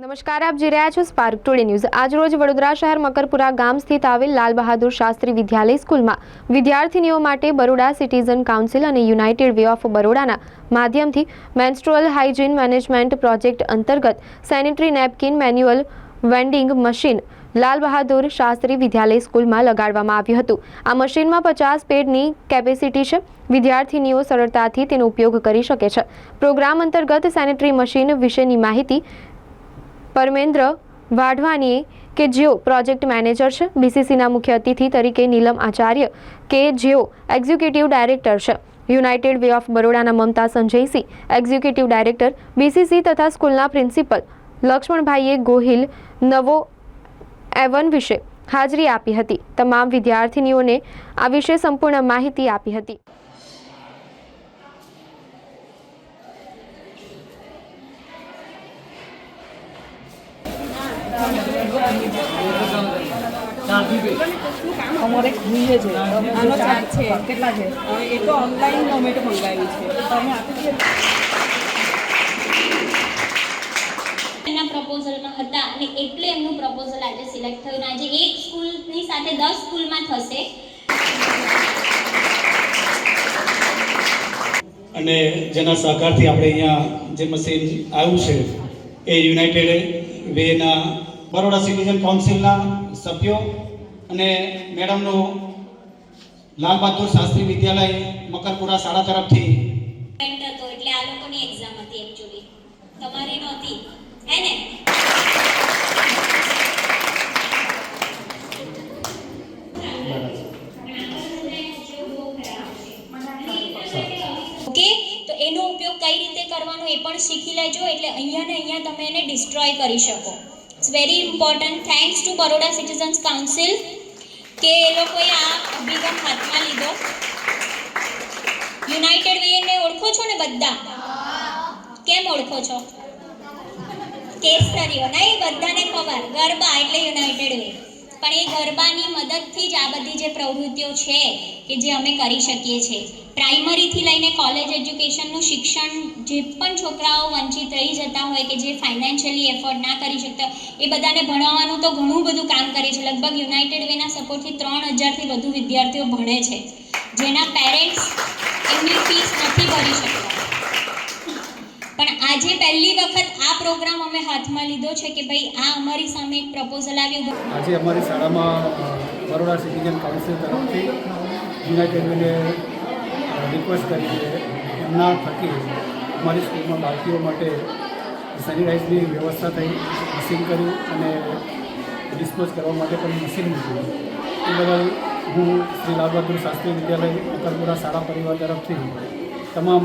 નમસ્કાર, આપ જોઈ રહ્યા છો સ્પાર્ક ટુડે ન્યૂઝ આજરોજ વડોદરા શહેર મકરપુરા ગામ સ્થિત આવેલ લાલ બહાદુર શાસ્ત્રી વિદ્યાલય સ્કૂલમાં વિદ્યાર્થીનીઓ માટે બરોડા સિટીઝન કાઉન્સિલ અને યુનાઇટેડ વે ઓફ બરોડાના માધ્યમથી મેન્સ્ટ્રુઅલ હાઇજીન મેનેજમેન્ટ પ્રોજેક્ટ અંતર્ગત sanitary napkin manual vending machine Lal Bahadur Shastri Vidyalaya સ્કૂલમાં લગાડવામાં આવ્યું હતું. આ મશીનમાં પચાસ પેડની કેપેસિટી છે. વિદ્યાર્થીનીઓ સરળતાથી તેનો ઉપયોગ કરી શકે છે. પ્રોગ્રામ અંતર્ગત સેનિટરી મશીન વિશેની માહિતી પરમેન્દ્ર વાઢવાનીએ કે જેઓ પ્રોજેક્ટ મેનેજર છે બીસીસીના મુખ્ય અતિથિ તરીકે નીલમ આચાર્ય કે જેઓ એક્ઝિક્યુટિવ ડાયરેક્ટર છે. United way of બરોડાના Mamta Sanjaysinh, executive director BCC તથા સ્કૂલના પ્રિન્સિપલ લક્ષ્મણભાઈએ ગોહિલ નવો એવન વિશે હાજરી આપી હતી. તમામ વિદ્યાર્થીનીઓને આ વિશે સંપૂર્ણ માહિતી આપી હતી. અમારે જોઈએ છે. આનો ચાર્જ છે. કેટલા છે? એ તો ઓનલાઈન ઝોમેટો મંગાવી છે. તમે આપી દે. એમના પ્રપોઝલમાં હતા અને એટલે એમનું પ્રપોઝલ આજે સિલેક્ટ થયું આજે એક સ્કૂલની સાથે દસ સ્કૂલમાં થશે. અને જેના સહકારથી આપણે અહીંયા જે મશીન આવ્યું છે એ યુનાઇટેડ વેના બરોડા સિટીઝન કાઉન્સિલના સભ્યો અને મેડમનું લાલ શાસ્ત્રી વિદ્યાલય મકરપુરા શાળા તરફથી. હતો એટલે આ લોકોની એક્ઝામ હતી એકચ્યુઅલી તમારી નહોતી. હે ઓકે તો એનો ઉપયોગ કઈ રીતે કરવાનો એ પણ શીખી લેજો, એટલે અહીંયા ને અહીંયા તમે એને ડિસ્ટ્રોય કરી શકો. It's very important thanks to Baroda citizens council કે એ લોકોએ આ અભિગમ હાથમાં લીધો. યુનાઇટેડ વેને ઓળખો છો ને બધા? કેમ ઓળખો છો? કેસરીઓ. નહીં બધાને ખબર. ગરબા એટલે યુનાઇટેડ વે પણ એ ગરબાની મદદથી જ આ બધી જે પ્રવૃત્તિઓ છે કે જે અમે કરી શકીએ છીએ પ્રાઇમરીથી લઈને કોલેજ એજ્યુકેશનનું શિક્ષણ જે પણ છોકરાઓ વંચિત રહી જતા હોય કે જે ફાઇનાન્શિયલી એફોર્ડ ના કરી શકતા એ બધાને ભણાવવાનું તો ઘણું બધું કામ કરે છે. લગભગ યુનાઇટેડ વેના સપોર્ટથી ત્રણ હજારથી વધુ વિદ્યાર્થીઓ ભણે છે. જેના પેરેન્ટ્સ એમની ફીસ નથી ભરી શકતા. પણ આજે પહેલી વખત આ પ્રોગ્રામ અમે હાથમાં લીધો છે કે ભાઈ આ અમારી સામે એક પ્રપોઝલ આવ્યું આજે અમારી શાળામાં બરોડા સિટીઝન કાઉન્સિલ તરફથી યુનાઇટેડ વેને રિક્વેસ્ટ કરી છે. એમના થકી અમારી સ્કૂલમાં બાળકીઓ માટે સેનિટાઇઝની વ્યવસ્થા થઈ મશીન કર્યું અને ડિસ્પોઝ કરવા માટે પણ મશીન મૂક્યું એ બદલ હું શ્રી લાલ બહાદુર શાસ્ત્રી વિદ્યાલય ઉત્તરપુરા શાળા પરિવાર તરફથી તમામ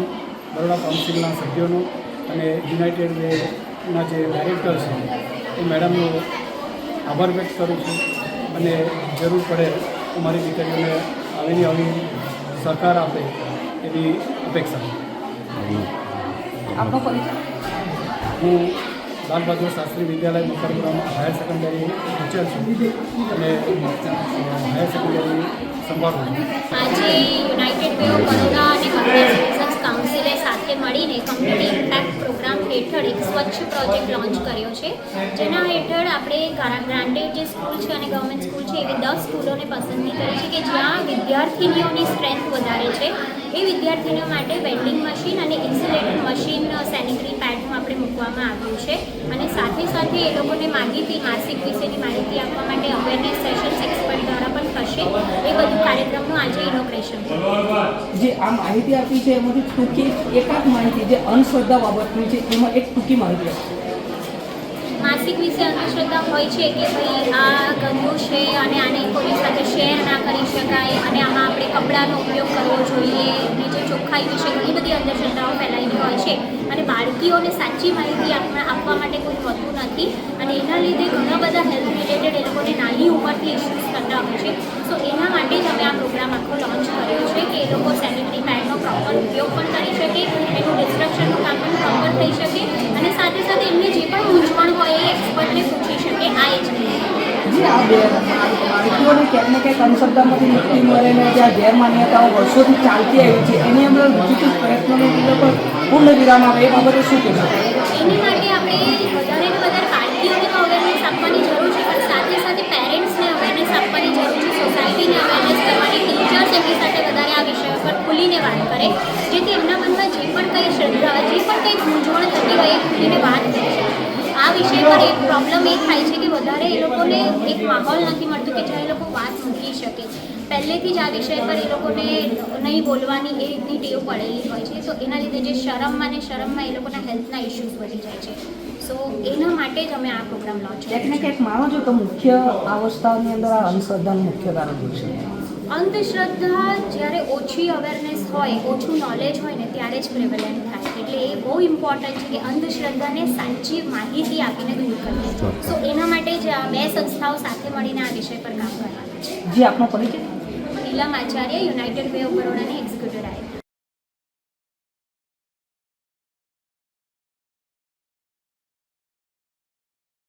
બરોડા કાઉન્સિલના સભ્યોનો અને યુનાઇટેડ વેના જે ડાયરેક્ટર છે એ મેડમનો આભાર વ્યક્ત કરું છું અને જરૂર પડે તો મારી દીકરીઓને આવીને આવી સહકાર આપે એવી અપેક્ષા હું લાલ બહાદુર શાસ્ત્રી વિદ્યાલય મુખરપુરામાં હાયર સેકન્ડરી ટીચર છું અને હાયર સેકન્ડરી સંભાળું છું. આજે યુનાઇટેડ વે ઓફ બરોડા અને મળીને કમ્યુનિટી ઇમ્પેક્ટ પ્રોગ્રામ હેઠળ એક સ્વચ્છ પ્રોજેક્ટ લોન્ચ કર્યો છે. જેના હેઠળ આપણે ગ્રાન્ટેડ જે સ્કૂલ છે અને ગવર્મેન્ટ સ્કૂલ છે, એવી દસ સ્કૂલોને પસંદગી કરી છે કે જ્યાં વિદ્યાર્થીનીઓની સ્ટ્રેન્થ વધારે છે. એ વિદ્યાર્થીઓ માટે વેન્ડિંગ મશીન અને ઇન્સ્યુલેટર મશીન સેનિટરી પેડનું આપણે મૂકવામાં આવ્યું છે. અને સાથે સાથે એ લોકોને માહિતી, માસિક વિશેની માહિતી આપવા માટે અવેરનેસ સેશન્સ એક્સપર્ટ દ્વારા પણ થશે. એ બધું કાર્યક્રમનું આજે ઇનોગ્રેશન જે આ માહિતી આપી છે, એમાંથી ટૂંકી એકાદ માહિતી જે અંધશ્રદ્ધા બાબતની છે, એમાં એક ટૂંકી માહિતી આપી. માસિક વિશે અંધશ્રદ્ધા હોય છે કે ભાઈ આ ગંદુ છે અને આને કોઈ સાથે શેર ના કરી શકાય અને આમાં આપણે કપડાનો ઉપયોગ કરવો જોઈએ, નીચે ચોખ્ખાઈ વિશે ઘણી બધી અંધશ્રદ્ધાઓ ફેલાયેલી હોય છે અને બાળકીઓને સાચી માહિતી આપવા માટે કોઈ હોતું નથી અને એના લીધે ઘણા બધા હેલ્થ રિલેટેડ એ લોકોને નાની ઉંમરથી ઇશ્યુઝ થતા હોય છે. સો એના માટે જ અમે આ પ્રોગ્રામ આખો લોન્ચ કર્યો છે કે એ લોકો સેનિટરી પેડનો પ્રોપર ઉપયોગ પણ કરી શકે, એનું ડિસ્ટ્રક્શનનું કામ પણ પ્રોપર થઈ શકે અને સાથે સાથે એમને જે પણ મૂંઝવણ હોય એ એક્સપર્ટને પૂછી શકે આ એજ જે આ બે બાળકીઓને ક્યાંક ને ક્યાંક અંધશ્રદ્ધામાંથી મુક્તિ મળે ને જે ગેરમાન્યતાઓ વર્ષોથી ચાલતી આવી છે. એની અંદર પ્રયત્નોને પર પૂર્ણ વિરામ આવે, એ બાબતે શું કહેશો? ફેમિલી સાથે વધારે આ વિષયો પર ખુલીને વાત કરે જેથી એમના મનમાં જે પણ કંઈ શ્રદ્ધા જે પણ કંઈ મૂંઝવણ થતી હોય એ ખુલીને વાત કરે છે. આ વિષય પર એક પ્રોબ્લેમ એ થાય છે કે વધારે એ લોકોને એક માહોલ નથી મળતો કે જ્યાં એ લોકો વાત મૂકી શકે. પહેલેથી જ આ વિષય પર એ લોકોને નહીં બોલવાની એ રીતની ટેવ પડેલી હોય છે તો એના લીધે જે શરમમાં ને શરમમાં એ લોકોના હેલ્થના ઇશ્યુઝ વધી જાય છે. સો એના માટે જ અમે આ પ્રોગ્રામ લોન્ચ કર્યો ક્યાંક ને ક્યાંક માનો છો કે મુખ્ય આ અવસ્થાની અંદર આ અંધશ્રદ્ધાનું મુખ્ય કારણ છે? અંધશ્રદ્ધા જ્યારે ઓછી અવેરનેસ હોય ઓછું નોલેજ હોય ને ત્યારે જ પ્રેવલન્ટ થાય. એટલે એ બહુ ઇમ્પોર્ટન્ટ છે કે અંધશ્રદ્ધાને સાચી માહિતી આપીને દૂર કરવી. સો એના માટે જ આ બે સંસ્થાઓ સાથે મળીને આ વિષય પર કામ કરવાના છે. જે આપનો પરિચય? Neelam Acharya United way of બરોડાની executive director